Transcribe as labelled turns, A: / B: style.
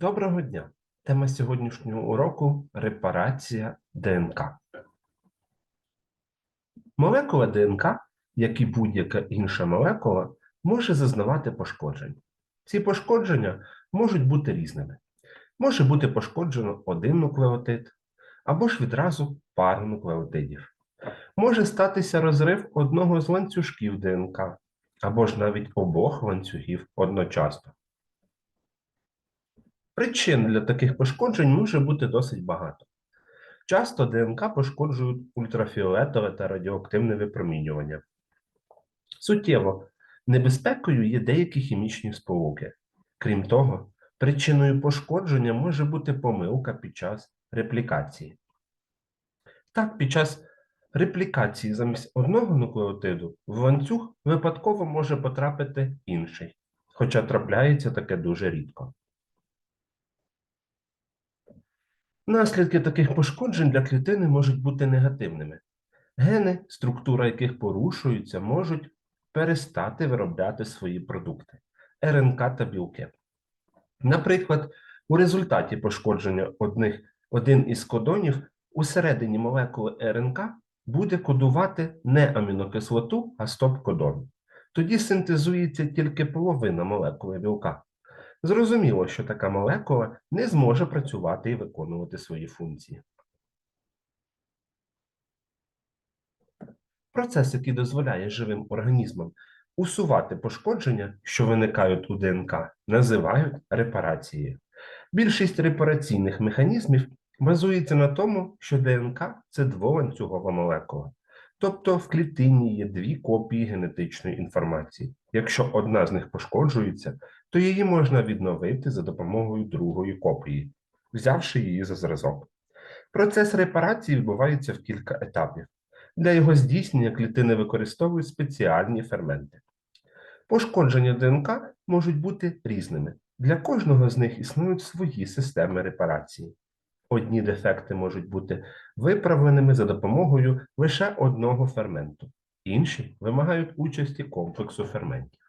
A: Доброго дня! Тема сьогоднішнього уроку репарація ДНК. Молекула ДНК, як і будь-яка інша молекула, може зазнавати пошкоджень. Ці пошкодження можуть бути різними. Може бути пошкоджено один нуклеотид або ж відразу пару нуклеотидів. Може статися розрив одного з ланцюжків ДНК або ж навіть обох ланцюгів одночасно. Причин для таких пошкоджень може бути досить багато. Часто ДНК пошкоджують ультрафіолетове та радіоактивне випромінювання. Суттєво небезпекою є деякі хімічні сполуки. Крім того, причиною пошкодження може бути помилка під час реплікації. Так, під час реплікації замість одного нуклеотиду в ланцюг випадково може потрапити інший, хоча трапляється таке дуже рідко. Наслідки таких пошкоджень для клітини можуть бути негативними. Гени, структура яких порушуються, можуть перестати виробляти свої продукти РНК та білки. Наприклад, у результаті пошкодження одних, один із кодонів у середині молекули РНК буде кодувати не амінокислоту, а стоп-кодон. Тоді синтезується тільки половина молекули білка. Зрозуміло, що така молекула не зможе працювати і виконувати свої функції. Процес, який дозволяє живим організмам усувати пошкодження, що виникають у ДНК, називають репарацією. Більшість репараційних механізмів базується на тому, що ДНК це дволанцюгова молекула. Тобто в клітині є дві копії генетичної інформації. Якщо одна з них пошкоджується, то її можна відновити за допомогою другої копії, взявши її за зразок. Процес репарації відбувається в кілька етапів. Для його здійснення клітини використовують спеціальні ферменти. Пошкодження ДНК можуть бути різними. Для кожного з них існують свої системи репарації. Одні дефекти можуть бути виправленими за допомогою лише одного ферменту, інші вимагають участі комплексу ферментів.